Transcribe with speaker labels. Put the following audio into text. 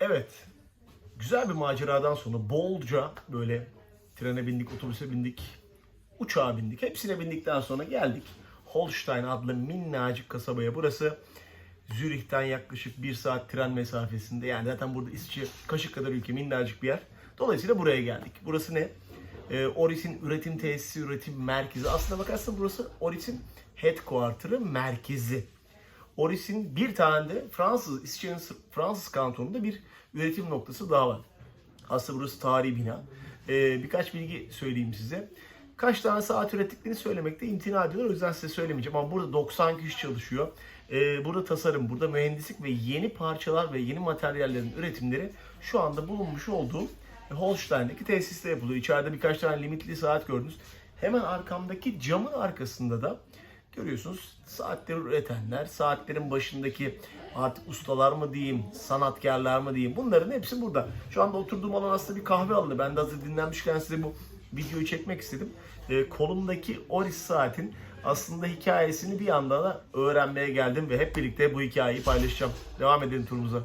Speaker 1: Evet. Güzel bir maceradan sonra bolca böyle trene bindik, otobüse bindik, uçağa bindik. Hepsine bindikten sonra geldik. Holstein adlı minnacık kasabaya. Burası Zürih'ten yaklaşık bir saat tren mesafesinde. Yani zaten burada İsviçre kaşık kadar ülke minnacık bir yer. Dolayısıyla buraya geldik. Burası ne? Ee, Oris'in üretim tesisi, üretim merkezi. Aslına bakarsan burası Oris'in headquarter'ı, merkezi. Oris'in bir tane de Fransız, İsviçre'nin Fransız kantonunda bir üretim noktası daha var. Aslında burası tarihi bina. Ee, birkaç bilgi söyleyeyim size. Kaç tane saat ürettiklerini söylemekte imtina ediyorlar. O yüzden size söylemeyeceğim. Ama burada 90 kişi çalışıyor. Ee, burada tasarım, burada mühendislik ve yeni parçalar ve yeni materyallerin üretimleri şu anda bulunmuş olduğum Holstein'deki tesiste yapılıyor. İçeride birkaç tane limitli saat gördünüz. Hemen arkamdaki camın arkasında da görüyorsunuz saatleri üretenler, saatlerin başındaki artık ustalar mı diyeyim, sanatkarlar mı diyeyim bunların hepsi burada. Şu anda oturduğum alan aslında bir kahve alanı. Ben de hazır dinlenmişken size bu videoyu çekmek istedim. Ee, kolumdaki Oris saatin aslında hikayesini bir anda da öğrenmeye geldim ve hep birlikte bu hikayeyi paylaşacağım. Devam edelim turumuza.